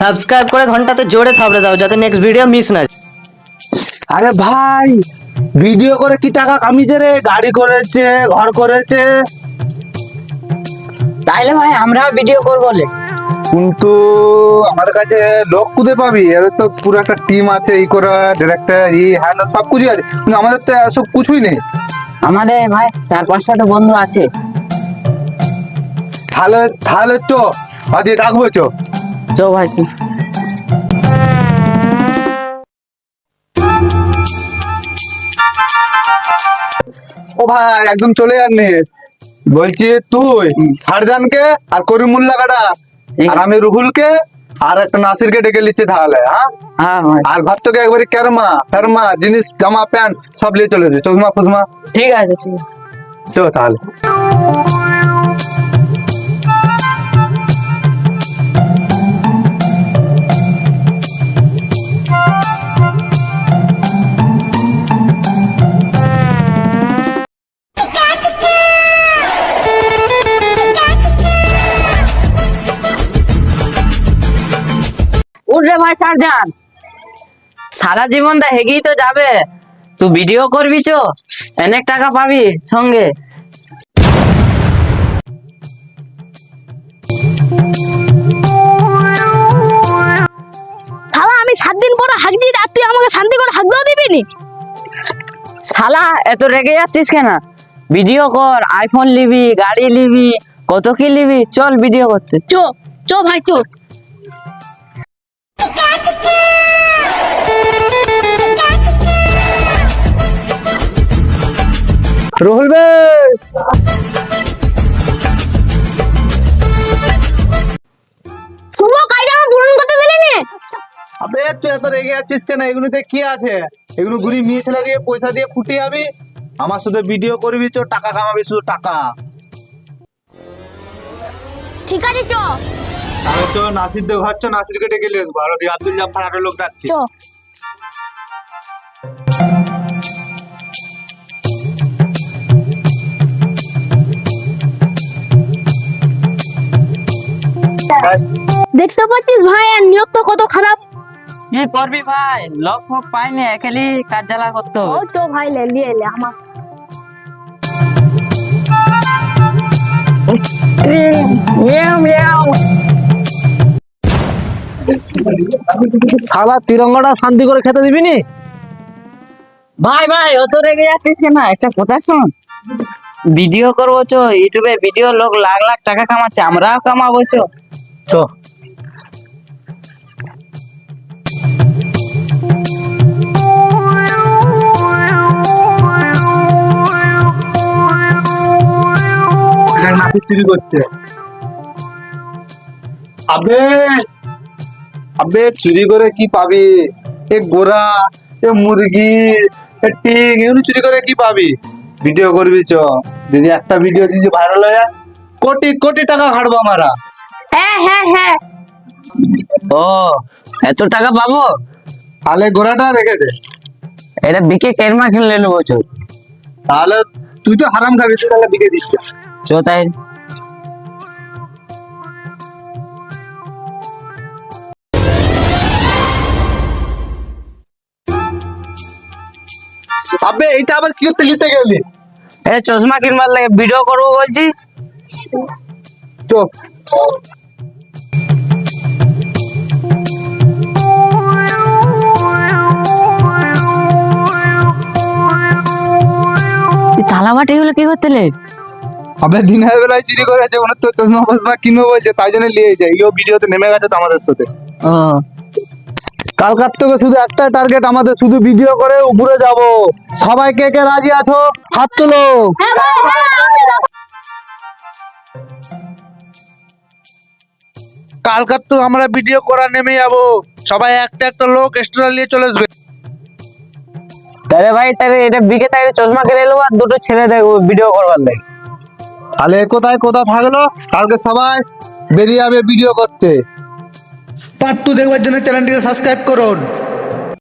Subscribe করে ঘন্টাতে জোরে থাবড়ে দাও যাতে নেক্সট ভিডিও মিস না যায়। আরে ভাই ভিডিও করে কি টাকা কামিয়েছে রে? গাড়ি করেছে ঘর করেছে। তাইলে ভাই আমরাও ভিডিও করব বলে কিন্তু আমাদের কাছে লোক খুঁজে পাবি এদের তো পুরো একটা টিম আছে এই করে ডিরেক্টর ই হ্যাঁ না, সব কিছুই আছে। কিন্তু আমাদের তো সব কিছুই নেই। আমাদের ভাই চার পাঁচটা বন্ধু আছে। তাহলে তাহলে চ আজ ডাকবো চ। চো ভাই চো। ও ভাই একদম চলে যাননি বলছি তুই সারজানকে আর করিমুল্লা কাটা আর আমি রুহুলকে আর একটা নাসিরকে ডেকে নিচ্ছি তাহলে হ্যাঁ? হ্যাঁ ভাই। আর ভাতকে একবারে কেরমা ফেরমা জিনিস জামা প্যান্ট সব নিয়ে চলে যাবে। চশমা ফসমা? ঠিক আছে ঠিক আছে চো তাহলে। উঠরে ভাই চারজন সারা জীবনটা হেগেই তো যাবে। তুই ভিডিও করবি চো অনেক টাকা পাবি সঙ্গে। শালা আমি সাত দিন পরে হাক দিই আর তুই আমাকে শান্তি করে হাক দেওয়া দিবি নি? শালা এত রেগে যাচ্ছিস কেন? ভিডিও কর আইফোন নিবি গাড়ি নিবি কত কি নিবি চল ভিডিও করতে। চো চো ভাই চো। রুহুল আমার পূরণ করতে দিলি নি আবে তুই এত রেগে যাচ্ছিস কেন? এগুলোতে কি আছে? এগুলো ঘুরি মেয়ে ছেলে দিয়ে পয়সা দিয়ে ফুটে যাবি আমার শুধু ভিডিও করবি চো টাকা কামাবি শুধু টাকা। ঠিক আছে চো। তাহলে তো নাসির দে ঘর চো নাসিরকে ডেকে নিয়ে আসব। আর ওই আব্দুল জাফর আরও লোক ডাকছি। চো। দেখতে পাচ্ছিস ভাই আর নিয়োগ তো কত খারাপ। কি করবি ভাই? লক ফক পাইনি একালি কাজ জ্বালা করতে ও চো ভাই লে লিয়ে লে আমার। শালা তিরঙ্গাটা শান্তি করে খেতে দিবি নি? ভাই ভাই অত রেগে যাচ্ছিস কেন? একটা কথা শোন। ভিডিও করব চো ইউটিউবে ভিডিও লোক লাখ লাখ টাকা কামাচ্ছে আমরাও কামাবো চো। চ চুরি করছে? আবে! আবে চুরি করে কি পাবি? এ গোরা এ মুরগি এ টিং এগুলো চুরি করে কি পাবি? ভিডিও করবি চ। যদি একটা ভিডিও যদি ভাইরাল হয়ে কোটি কোটি টাকা খাটবো আমরা। হ্যাঁ হ্যাঁ হ্যাঁ। ও এত টাকা পাবো? তাহলে গোড়াটা রেখে দে। এটা বিকে কেরমা খেলে নেব তাহলে তুই তো হারাম খাবি তুই তাহলে বিকে দিস। চো তাই। আবে এইটা আবার কি করতে নিতে গেলি? এটা চশমা কিনবার লাগে ভিডিও করব বলছি। চ থালা বাটি গুলো কি করতে লে আবে দিনের বেলায় চুরি করেছে ওনার তো চশমা ফসমা কিনবো বলছে তাই জন্য নিয়ে যায়। ইও ভিডিওতে নেমে গেছে তো আমাদের সাথে। ও। কালকার থেকে শুধু একটা টার্গেট আমাদের শুধু ভিডিও করে উপরে যাব। সবাই কে কে রাজি আছো? হাত তোলো। হ্যাঁ হ্যাঁ। কালকার তো আমরা ভিডিও করা নেমে যাব। সবাই একটা একটা লোক এক্সট্রা নিয়ে চলে আসবে। তাহলে ভাই তাহলে এটা বিকে তাহলে চশমা কিনে নেব আর দুটো ছেলে দেখব ভিডিও করবার লাগে। তাহলে কোথায় কোথায় থাকল কালকে সবাই বেরিয়ে যাবে ভিডিও করতে। পার্ট টু দেখবার জন্য চ্যানেলটিকে সাবস্ক্রাইব করুন।